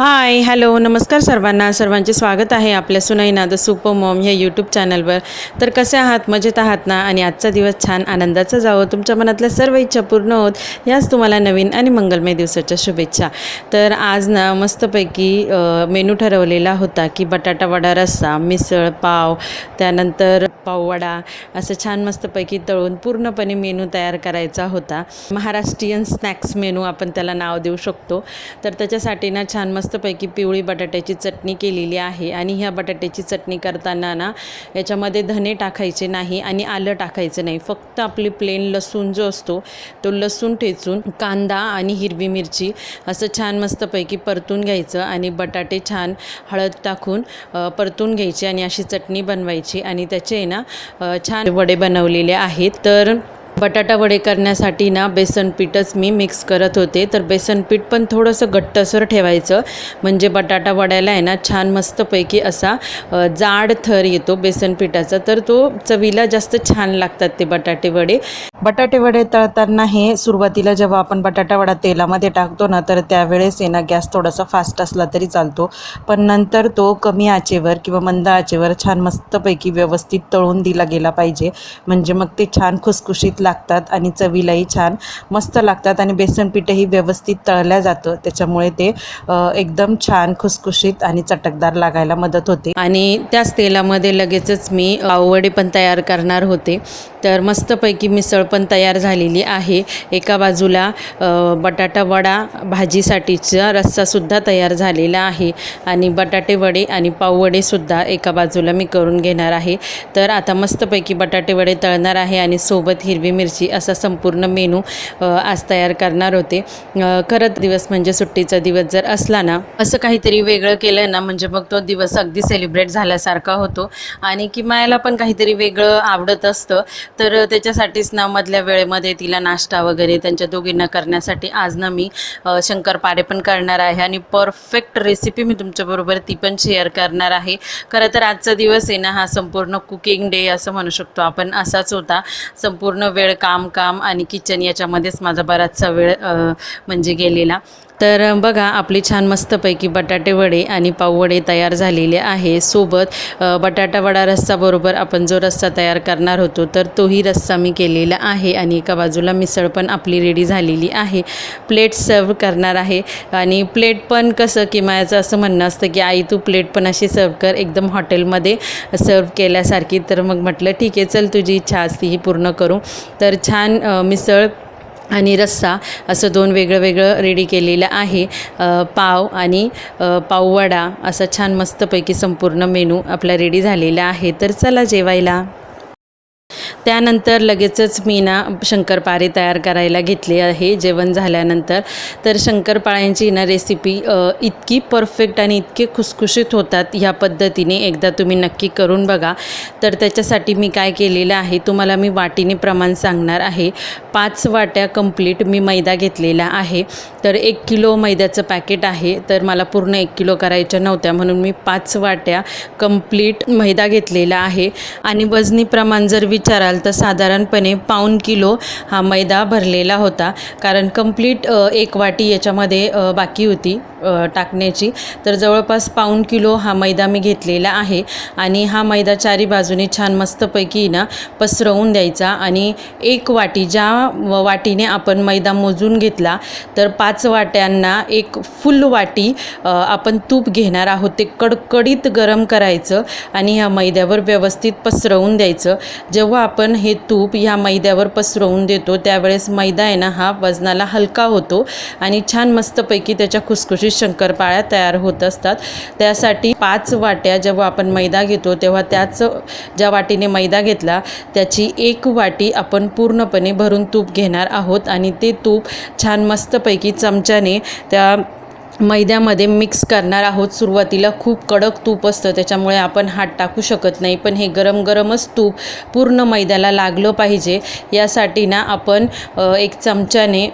Hi hello नमस्कार सर्वांना. सर्वांचे स्वागत आहे आपल्या सुनैना द सुपर मॉम ह्या यूट्यूब चॅनलवर. तर कसे आहात? मजेत आहात ना? आणि आजचा दिवस छान आनंदाचा जावं तुमच्या मनातल्या सर्व इच्छा पूर्ण होत. याच तुम्हाला नवीन आणि मंगलमय दिवसाच्या शुभेच्छा. तर आज ना मस्तपैकी मेनू ठरवलेला होता की बटाटा वडा रस्सा मिसळ पाव त्यानंतर पाववडा असं छान मस्तपैकी तळून पूर्णपणे मेनू तयार करायचा होता. महाराष्ट्रीयन स्नॅक्स मेनू आपण त्याला नाव देऊ शकतो. तर त्याच्यासाठी ना छान मस्त मस्तपैकी पिवळी बटाट्याची चटणी केलेली आहे आणि ह्या बटाट्याची चटणी करताना ना याच्यामध्ये धने टाकायचे नाही आणि आलं टाकायचं नाही. फक्त आपली प्लेन लसूण जो असतो तो लसूण ठेचून कांदा आणि हिरवी मिरची असं छान मस्तपैकी परतून घ्यायचं आणि बटाटे छान हळद टाकून परतून घ्यायची आणि अशी चटणी बनवायची. आणि त्याचे आहे ना छान वडे बनवलेले आहेत. तर बटाटा वडे करण्यासाठी ना बेसन पीठच मी मिक्स करत होते. तर बेसन पीठ पण थोडंसं घट्टसर ठेवायचं. म्हणजे बटाटा वड्याला आहे ना छान मस्तपैकी असा जाड थर येतो बेसन पिठाचा. तर तो चवीला जास्त छान लागतात ते बटाटे वडे. बटाटे वडे तळताना हे सुरुवातीला जेव्हा आपण बटाटा वडा तेलामध्ये टाकतो ना तर त्यावेळेस आहे ना गॅस थोडासा फास्ट असला तरी चालतो. पण नंतर तो कमी आचेवर किंवा मंद आचेवर छान मस्तपैकी व्यवस्थित तळून दिला गेला पाहिजे. म्हणजे मग ते छान खुसखुशीत लागतात आणि चवीलाही छान मस्त लागतात आणि बेसन व्यवस्थित तळल्या जातं. त्याच्यामुळे ते एकदम छान खुसखुशीत आणि चटकदार लागायला मदत होते. आणि त्याच तेलामध्ये लगेचच मी पाववडे पण तयार करणार होते. तर मस्तपैकी मिसळ पण तयार झालेली आहे. एका बाजूला बटाटा वडा भाजीसाठीचा रस्सासुद्धा तयार झालेला आहे. आणि बटाटे वडे आणि पाववडेसुद्धा एका बाजूला मी करून घेणार आहे. तर आता मस्तपैकी बटाटे वडे तळणार आहे आणि सोबत हिरवी मिरची असा संपूर्ण मेनू आज तयार करणार होते. खरंच दिवस म्हणजे सुट्टीचा दिवस जर असला ना असं काहीतरी वेगळं केलं ना म्हणजे मग तो दिवस अगदी सेलिब्रेट झाल्यासारखा होतो. आणि किमायाला पण काहीतरी वेगळं आवडत असतं. तर त्याच्यासाठीच ना मधल्या वेळेमध्ये तिला नाश्ता वगैरे त्यांच्या दोघींना करण्यासाठी आज ना मी शंकरपाडे शंकरपारे पण करणार आहे. आणि परफेक्ट रेसिपी मी तुमच्याबरोबर ती पण शेअर करणार आहे. खरं तर आजचा दिवस आहे ना हा संपूर्ण कुकिंग डे असं म्हणू शकतो आपण असाच होता. संपूर्ण वेळ काम काम आणि किचन याच्यामध्येच माझा बराचसा वेळ म्हणजे गेलेला. तर बघा आपली छान मस्तपैकी बटाटे वडे आणि पाववडे तयार झालेले आहे. सोबत बटाटा वडा रस्साबरोबर आपण जो रस्सा तयार करणार होतो तर तोही रस्सा मी केलेला आहे आणि एका बाजूला मिसळ पण आपली रेडी झालेली आहे. प्लेट सर्व करणार आहे. आणि प्लेट पण कसं किमायाचं असं म्हणणं असतं की आई तू प्लेट पण अशी सर्व कर. एकदम हॉटेलमध्ये सर्व केल्यासारखी. तर मग म्हटलं ठीक आहे चल तुझी इच्छा असती ही पूर्ण करू. तर छान मिसळ आणि रस्सा असं दोन वेगळं वेगळं रेडी केलेलं आहे. पाव आणि पाववडा असं छान मस्तपैकी संपूर्ण मेनू आपला रेडी झालेला आहे. तर चला जेवायला. त्यानंतर लगेचच मी ना शंकरपाळे तयार करायला घेतले आहे जेवण झाल्यानंतर. तर शंकरपाळ्यांची ना रेसिपी इतकी परफेक्ट आणि इतके खुसखुशीत होतात ह्या पद्धतीने एकदा तुम्ही नक्की करून बघा. तर त्याच्यासाठी मी काय केलेलं आहे तुम्हाला मी वाटीने प्रमाण सांगणार आहे. पाच वाट्या कंप्लीट मी मैदा घेतलेला आहे. तर एक किलो मैद्याचं पॅकेट आहे तर मला पूर्ण एक किलो करायच्या नव्हत्या म्हणून मी पाच वाट्या कंप्लीट मैदा घेतलेला आहे. आणि वजनी प्रमाण जर विचाराल तर साधारणपणे पाऊण किलो हा मैदा भरलेला होता. कारण कंप्लीट एक वाटी याच्यामध्ये बाकी होती टाकण्याची. तर जवळपास पाऊण किलो हा मैदा मी घेतलेला आहे. आणि हा मैदा चारी बाजूने छान मस्तपैकी ना पसरवून द्यायचा. आणि एक वाटी ज्या वाटीने आपण मैदा मोजून घेतला तर पाच वाट्यांना एक फुल वाटी आपण तूप घेणार आहोत. ते कडकडीत गरम करायचं आणि ह्या मैद्यावर व्यवस्थित पसरवून द्यायचं. जेव्हा आपण हे तूप ह्या मैद्यावर पसरवून देतो त्यावेळेस मैदा आहे ना हा वजनाला हलका होतो आणि छान मस्तपैकी त्याच्या खुसखुशीत शंकरपाळ्या तयार होत असतात. त्यासाठी पाच वाट्या जेव्हा आपण मैदा घेतो तेव्हा त्याच ज्या वाटीने मैदा घेतला त्याची एक वाटी आपण पूर्णपणे भरून तूप घेणार आहोत आणि ते तूप छान मस्तपैकी चमच्याने त्या मैद्यामध्ये मिक्स करणार आहोत. सुरुवातीला खूप कडक तूप असतं. त्याच्यामुळे आपण हात टाकू शकत नाही. पण हे गरम गरमच तूप पूर्ण मैद्याला लागलं पाहिजे. यासाठी ना आपण एक चमच्याने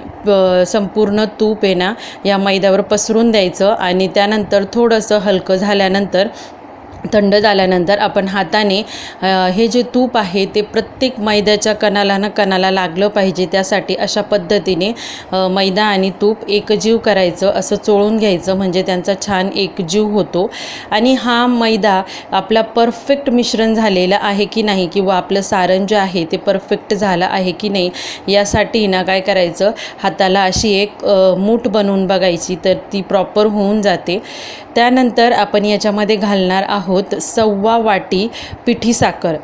संपूर्ण तूप आहे ना या मैद्यावर पसरून द्यायचं. आणि त्यानंतर थोडंसं हलकं झाल्यानंतर थंड झाल्यानंतर आपण हाताने हे जे तूप आहे ते प्रत्येक मैद्याच्या कणाला ना कणाला लागलं पाहिजे. त्यासाठी अशा पद्धतीने मैदा आणि तूप एकजीव करायचं असं चोळून घ्यायचं म्हणजे त्यांचा छान एकजीव होतो. आणि हा मैदा आपला परफेक्ट मिश्रण झालेला आहे की नाही किंवा आपलं सारण जे आहे ते परफेक्ट झालं आहे की नाही यासाठी ना काय करायचं? हाताला अशी एक मूठ बनवून बघायची तर ती प्रॉपर होऊन जाते. त्यानंतर आपण याच्यामध्ये घालणार आहोत सव्वा वाटी पिठी साखर.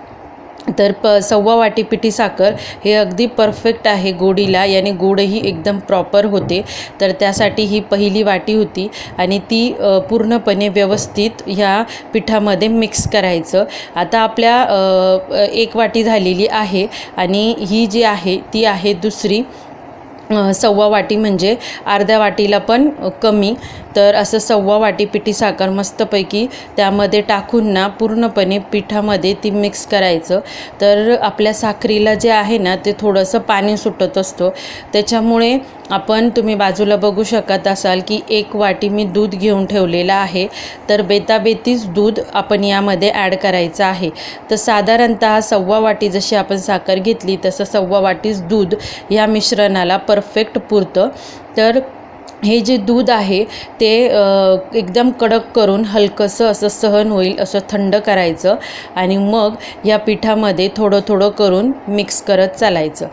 तर प सव्वा वाटी पिठी साखर हे अगदी परफेक्ट आहे गोडीला याने गोडही एकदम प्रॉपर होते. तर त्यासाठी ही पहिली वाटी होती आणि ती पूर्णपणे व्यवस्थित ह्या पिठामध्ये मिक्स करायचं. आता आपल्या एक वाटी झालेली आहे आणि ही जी आहे ती आहे दुसरी. सव्वा वाटी म्हणजे अर्ध्या वाटीला पण कमी. तर असं सव्वा वाटी पिठी साखर मस्तपैकी त्यामध्ये टाकून ना पूर्णपणे पिठामध्ये ती मिक्स करायचं. तर आपल्या साखरीला जे आहे ना ते थोडंसं पाणी सुटत असतं. त्याच्यामुळे आपण तुम्ही बाजूला बघू शकत असाल की एक वाटी मी दूध घेऊन ठेवलेलं आहे. तर बेताबेतीच दूध आपण यामध्ये ॲड करायचं आहे. तर साधारणतः सव्वा वाटी जशी आपण साखर घेतली तसं सव्वा वाटीच दूध या मिश्रणाला परफेक्ट पुरतं. तर हे जे दूध आहे ते एकदम कडक करून हलकंसं असं सहन होईल असं थंड करायचं आणि मग या पिठामध्ये थोडं थोडं करून मिक्स करत चालायचं.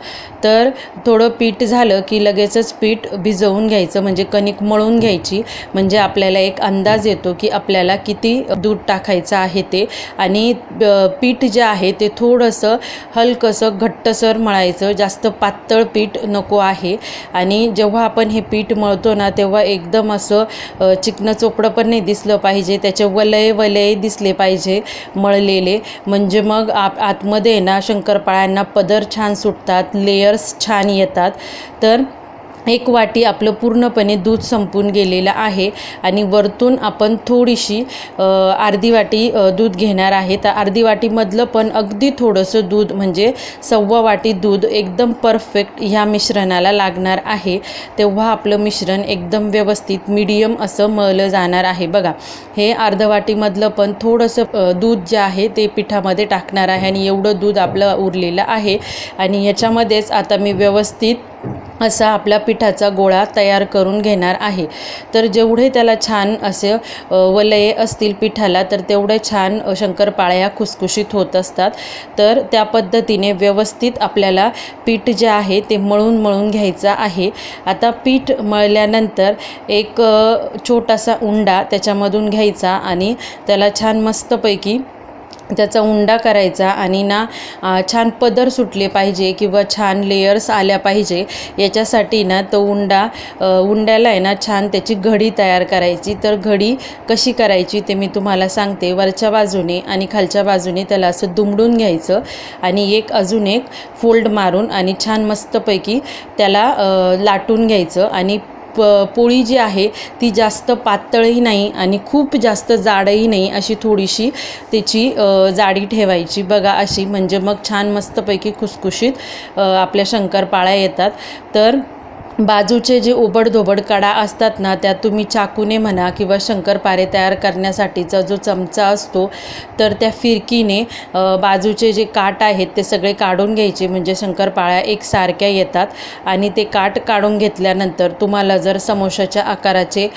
तर थोडं पीठ झालं की लगेचच पीठ भिजवून घ्यायचं म्हणजे कणिक मळून घ्यायची. म्हणजे आपल्याला एक अंदाज येतो की आपल्याला किती दूध टाकायचं आहे ते. आणि पीठ जे आहे ते थोडंसं हलकंसं घट्टसर मळायचं जास्त पातळ पीठ नको आहे. आणि जेव्हा आपण हे पीठ मळतो ना तेव्हा एकदम असं चिकनं चोपडं पण नाही दिसलं पाहिजे. त्याचे वलय वलय दिसले पाहिजे मळलेले. म्हणजे मग आप आतमध्ये ना शंकरपाळ्यांना पदर छान सुटतात लेयर्स छान येतात. तर एक वाटी आपलं पूर्णपणे दूध संपून गेलेलं आहे आणि वरतून आपण थोडीशी अर्धी वाटी दूध घेणार आहे. तर अर्धी वाटीमधलं पण अगदी थोडंसं दूध म्हणजे सव्वा वाटी दूध एकदम परफेक्ट ह्या मिश्रणाला लागणार आहे. तेव्हा आपलं मिश्रण एकदम व्यवस्थित मीडियम असं मळलं जाणार आहे. बघा हे अर्ध वाटीमधलं पण थोडंसं दूध जे आहे ते पिठामध्ये टाकणार आहे आणि एवढं दूध आपलं उरलेलं आहे. आणि ह्याच्यामध्येच आता मी व्यवस्थित असा आपल्या पिठाचा गोळा तयार करून घेणार आहे. तर जेवढे त्याला छान असे वलये असतील पिठाला तर तेवढे छान शंकरपाळ्या खुसखुशीत होत असतात. तर त्या पद्धतीने व्यवस्थित आपल्याला पीठ जे आहे ते मळून मळून घ्यायचं आहे. आता पीठ मळल्यानंतर एक छोटासा उंडा त्याच्यामधून घ्यायचा आणि त्याला छान मस्तपैकी त्याचा उंडा करायचा आणि ना छान पदर सुटले पाहिजे किंवा छान लेयर्स आल्या पाहिजे याच्यासाठी ना तो उंडा उंड्याला आहे ना छान त्याची घडी तयार करायची. तर घडी कशी करायची ते मी तुम्हाला सांगते. वरच्या बाजूने आणि खालच्या बाजूने त्याला असं दुमडून घ्यायचं आणि एक अजून एक फोल्ड मारून आणि छान मस्तपैकी त्याला लाटून घ्यायचं आणि प पोळी जी आहे ती जास्त पातळही नाही आणि खूप जास्त जाडही नाही अशी थोडीशी त्याची जाडी ठेवायची. बघा अशी म्हणजे मग छान मस्तपैकी खुसखुशीत आपल्या शंकरपाळ्या येतात. तर बाजूचे जे ओबडधोबड कडा असतात ना त्या तुम्ही चाकूने म्हणा किंवा शंकरपारे तयार करण्यासाठीचा जो चमचा असतो तर त्या फिरकीने बाजूचे जे काट आहेत ते सगळे काढून घ्यायचे. म्हणजे शंकरपाळ्या एकसारख्या येतात आणि ते काट काढून घेतल्यानंतर तुम्हाला जर समोशाच्या आकाराचे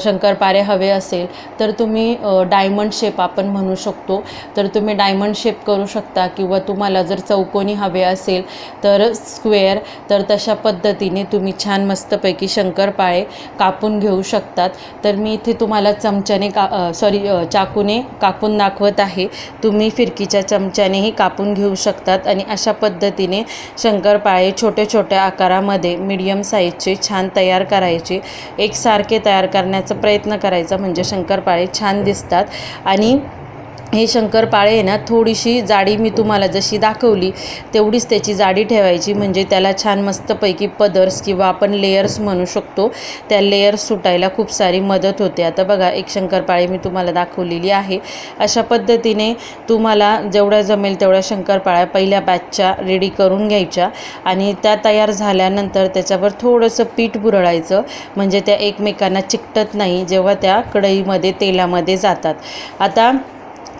शंकरपारे हवे असेल तर तुम्ही डायमंड शेप आपण म्हणू शकतो. तर तुम्ही डायमंड शेप करू शकता किंवा तुम्हाला जर चौकोनी हवे असेल तर स्क्वेअर तर तशा पद्धतीने तुम्ही छान मस्तपैकी शंकरपाळे कापून घेऊ शकतात. तर मी इथे तुम्हाला चमच्याने का सॉरी चाकूने कापून दाखवत आहे. तुम्ही फिरकीच्या चमच्यानेही कापून घेऊ शकतात आणि अशा पद्धतीने शंकरपाळे छोट्या छोट्या आकारामध्ये मीडियम साईजचे छान तयार करायचे. एकसारखे तयार करण्याचा प्रयत्न करायचा म्हणजे शंकरपाळे छान दिसतात. आणि हे शंकरपाळे आहे ना थोडीशी जाडी मी तुम्हाला जशी दाखवली तेवढीच त्याची जाडी ठेवायची. म्हणजे त्याला छान मस्तपैकी पदर्स किंवा आपण लेयर्स म्हणू शकतो. त्या लेयर्स सुटायला खूप सारी मदत होते. आता बघा एक शंकरपाळे मी तुम्हाला दाखवलेली आहे. अशा पद्धतीने तुम्हाला जेवढ्या जमेल तेवढ्या शंकरपाळ्या पहिल्या बॅचच्या रेडी करून घ्यायच्या. आणि त्या तयार झाल्यानंतर त्याच्यावर थोडंसं पीठ बुरळायचं. म्हणजे त्या एकमेकांना चिकटत नाही जेव्हा त्या कढईमध्ये तेलामध्ये जातात. आता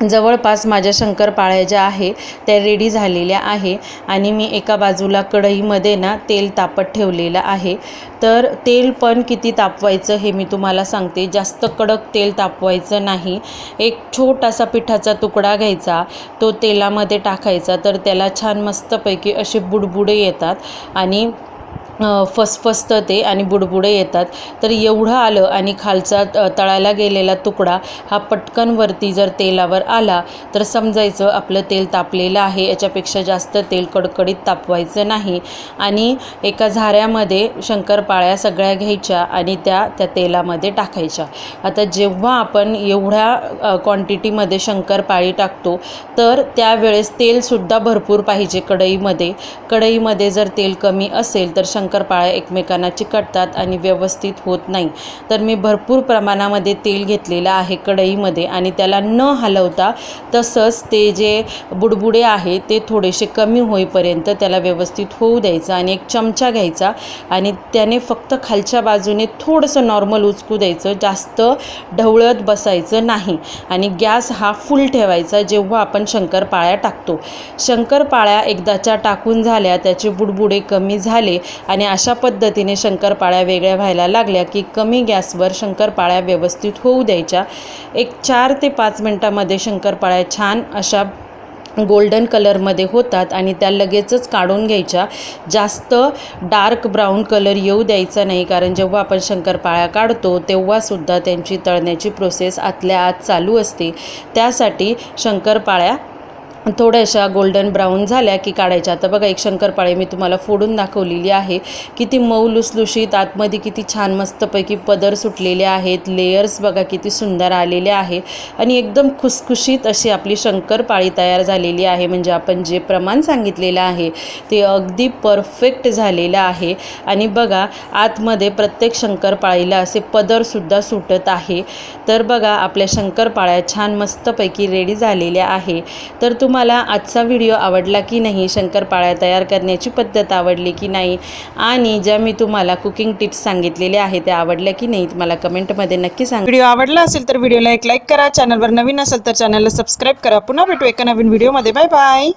जवळपास माझ्या शंकरपाळ्या ज्या आहे त्या रेडी झालेल्या आहे आणि मी एका बाजूला कढईमध्ये ना तेल तापत ठेवलेलं आहे. तर तेल पण किती तापवायचं हे मी तुम्हाला सांगते. जास्त कडक तेल तापवायचं नाही. एक छोटासा पिठाचा तुकडा घ्यायचा तो तेलामध्ये टाकायचा तर त्याला छान मस्तपैकी असे बुडबुडे येतात आणि फसफसतं ते आणि बुडबुडे येतात. तर एवढं आलं आणि खालचा तळायला गेलेला तुकडा हा पटकन वरती जर तेलावर आला तर समजायचं आपलं तेल तापलेलं आहे याच्यापेक्षा जास्त तेल कडकडीत तापवायचं नाही. आणि एका झाऱ्यामध्ये शंकरपाळ्या सगळ्या घ्यायच्या आणि त्या त्या तेलामध्ये टाकायच्या. आता जेव्हा आपण एवढ्या क्वांटिटीमध्ये शंकरपाळी टाकतो तर त्यावेळेस तेलसुद्धा भरपूर पाहिजे कढईमध्ये. कढईमध्ये जर तेल कमी असेल तर शंकरपाळ्या एकमेकांना चिकटतात आणि व्यवस्थित होत नाही. तर मी भरपूर प्रमाणामध्ये तेल घेतलेलं आहे कढईमध्ये आणि त्याला न हलवता तसंच ते जे बुडबुडे आहे ते थोडेसे कमी होईपर्यंत त्याला व्यवस्थित होऊ द्यायचं आणि एक चमचा घ्यायचा आणि त्याने फक्त खालच्या बाजूने थोडंसं नॉर्मल उचकू द्यायचं जास्त ढवळत बसायचं नाही आणि गॅस हा फुल ठेवायचा जेव्हा आपण शंकरपाळ्या टाकतो. शंकरपाळ्या एकदाच्या टाकून झाल्या त्याचे बुडबुडे कमी झाले आणि अशा पद्धतीने शंकरपाळ्या वेगळ्या व्हायला लागल्या की कमी गॅसवर शंकरपाळ्या व्यवस्थित होऊ द्यायच्या. एक चार ते पाच मिनटामध्ये शंकरपाळ्या छान अशा गोल्डन कलरमध्ये होतात आणि त्या लगेचच काढून घ्यायच्या. जास्त डार्क ब्राऊन कलर येऊ द्यायचा नाही कारण जेव्हा आपण शंकरपाळ्या काढतो तेव्हासुद्धा त्यांची तळण्याची प्रोसेस आतल्या आत चालू असते. त्यासाठी शंकरपाळ्या थोड्याशा गोल्डन ब्राऊन झाल्या की काढायच्या. आता बघा एक शंकरपाळी मी तुम्हाला फोडून दाखवलेली आहे. किती मऊ लुसलुशीत आतमध्ये किती छान मस्तपैकी पदर सुटलेले आहेत. लेयर्स बघा किती सुंदर आलेले आहे. आणि एकदम खुसखुशीत अशी आपली शंकरपाळी तयार झालेली आहे. म्हणजे आपण जे प्रमाण सांगितलेलं आहे ते अगदी परफेक्ट झालेलं आहे. आणि बघा आतमध्ये प्रत्येक शंकरपाळीला असे पदरसुद्धा सुटत आहे. तर बघा आपल्या शंकरपाळ्या छान मस्तपैकी रेडी झालेल्या आहे. तर तुम्हाला आजचा व्हिडिओ आवडला की नाही शंकरपाळ्या तयार करण्याची पद्धत आवडली की नाही आणि ज्या मी तुम्हाला कुकिंग टिप्स सांगितलेल्या आहेत त्या आवडल्या की नाही मला कमेंटमध्ये नक्की सांग. व्हिडिओ आवडला असेल तर व्हिडिओला एक लाईक करा चॅनलवर नवीन असेल तर चॅनलला सबस्क्राईब करा. पुन्हा भेटू एका नवीन व्हिडिओमध्ये बाय बाय